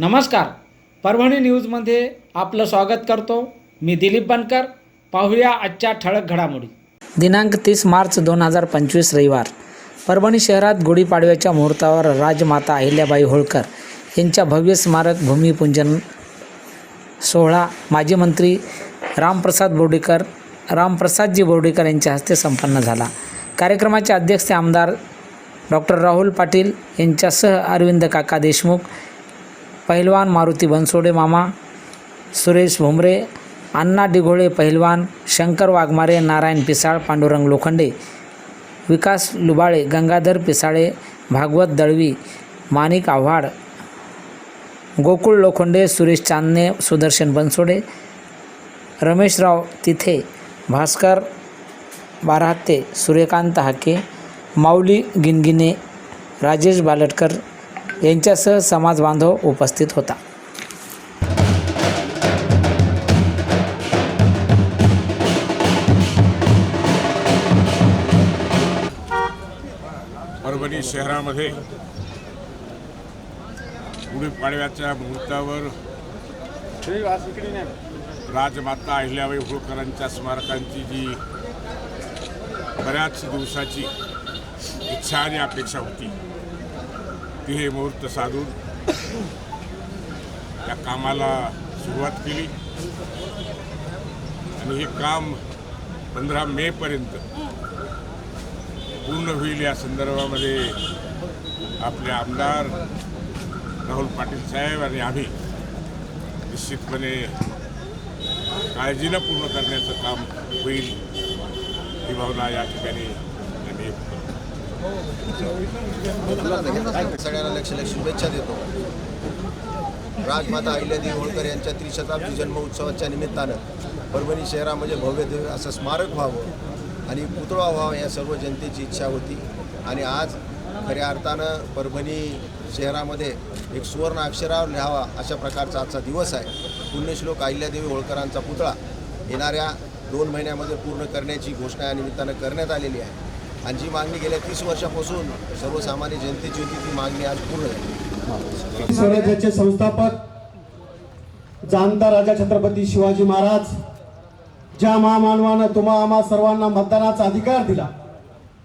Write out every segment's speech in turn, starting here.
नमस्कार. परभणी न्यूजमध्ये आपलं स्वागत करतो. मी दिलीप बनकर. पाहूया आजच्या ठळक घडामोडी. दिनांक तीस मार्च दोन हजार पंचवीस रविवार. परभणी शहरात गुढीपाडव्याच्या मुहूर्तावर राजमाता अहिल्याबाई होळकर यांच्या भव्य स्मारक भूमिपूजन सोहळा माजी मंत्री रामप्रसाद बोर्डीकर रामप्रसादजी बोर्डीकर यांच्या हस्ते संपन्न झाला. कार्यक्रमाचे अध्यक्ष आमदार डॉक्टर राहुल पाटील यांच्यासह अरविंद काका देशमुख पहिलवान मारुति बनसोडे मामा, सुरेश भुमरे अण्णा डिघोळे पहिलवान, शंकर वाघमारे, नारायण पिसाळ, पांडुरंग लोखंडे, विकास लुबाळे, गंगाधर पिसाळे, भागवत दळवी, माणिक आव्हाड, गोकुळ लोखंडे, सुरेश चांदणे, सुदर्शन बनसोडे, रमेशराव तिथे, भास्कर बाराहत्ते, सूर्यकांत हाके, माऊली गिनगिने, राजेश बालटकर यांच्यासह समाज बांधव उपस्थित होता. परभणी शहरामध्ये गुढीपाडव्याच्या मुहूर्तावर राजमाता अहिल्याबाई होळकरांच्या स्मारकांची जी बऱ्याच दिवसाची इच्छा आणि अपेक्षा होती. ती हे मुहूर्त साधून या कामाला सुरुवात केली. आणि हे काम पंधरा मेपर्यंत पूर्ण होईल या संदर्भामध्ये आपले आमदार राहुल पाटील साहेब आणि आम्ही निश्चितपणे काळजीनं पूर्ण करण्याचं काम होईल ही भावना या ठिकाणी सगळ्यांना लक्ष लक्ष शुभेच्छा देतो. राजमाता अहिल्यादेवी होळकर यांच्या त्रिशताब्दी जन्म उत्सवाच्या निमित्तानं परभणी शहरामध्ये भव्य दिव्य असं स्मारक व्हावं आणि पुतळा व्हावा या सर्व जनतेची इच्छा होती. आणि आज खऱ्या अर्थानं परभणी शहरामध्ये एक सुवर्ण अक्षरावर लिहावा अशा प्रकारचा आजचा दिवस आहे. पुण्यश्लोक अहिल्यादेवी होळकरांचा पुतळा येणाऱ्या दोन महिन्यामध्ये पूर्ण करण्याची घोषणा या निमित्तानं करण्यात आलेली आहे. आणि जी मागणी गेल्या तीस वर्षापासून सर्वसामान्य जनतेची होती ती मागणी आज पूर्ण झाली. स्वराज्याचे संस्थापक जाणता राजा छत्रपती शिवाजी महाराज ज्या महामानवानं तुम्हा आम्हा सर्वांना मतदानाचा अधिकार दिला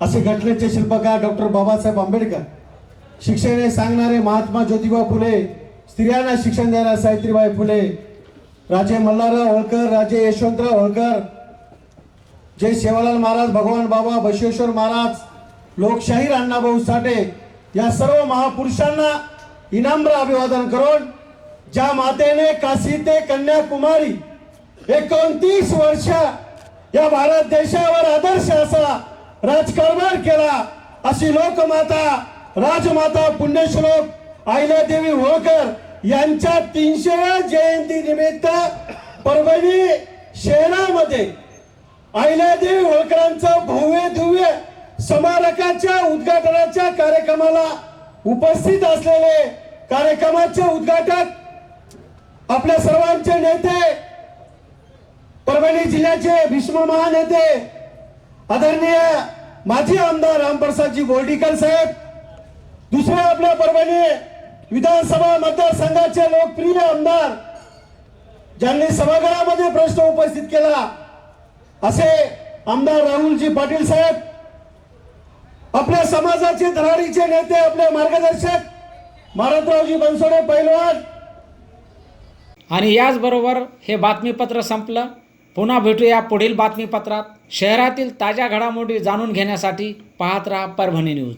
असे घटनेचे शिल्पकार डॉक्टर बाबासाहेब आंबेडकर शिक्षणे सांगणारे महात्मा ज्योतिबा फुले स्त्रियांना शिक्षण देणाऱ्या सावित्रीबाई फुले राजे मल्हारराव होळकर राजे यशवंतराव होळकर जय सेवालाल महाराज भगवान बाबा बसवेश्वर महाराज लोकशाहीर अण्णाभाऊ साठे या सर्व महापुरुषांना इनाम्र अभिवादन करून ज्या मातेने काशी ते कन्याकुमारी एकोणतीस वर्ष या भारत देशावर आदर्श असा राजकारभार केला अशी लोकमाता राजमाता पुण्यश्लोक अहिल्यादेवी होळकर यांच्या तीनशेव्या जयंती निमित्त परभणी शहरामध्ये अहिल्यादेवी होळकरांचं भव्य दिव्य स्मारकाच्या उद्घाटनाच्या कार्यक्रमाला उपस्थित असलेले कार्यक्रमाचे उद्घाटक आपल्या सर्वांचे नेते परभणी जिल्ह्याचे भीष्म महानेते आदरणीय माजी आमदार रामप्रसादजी बोर्डीकर साहेब दुसरे आपल्या परभणी विधानसभा मतदारसंघाचे लोकप्रिय आमदार ज्यांनी सभागृहामध्ये प्रश्न उपस्थित केला. असे आमदार राहुलजी पाटील साहेब आपल्या समाजाचे धडाडीचे नेते आपले मार्गदर्शक मारतरावजी बनसोडे पैलवान. आणि याचबरोबर हे बातमीपत्र संपलं. पुन्हा भेटूया पुढील बातमीपत्रात. शहरातील ताज्या घडामोडी जाणून घेण्यासाठी पाहत राहा परभणी न्यूज.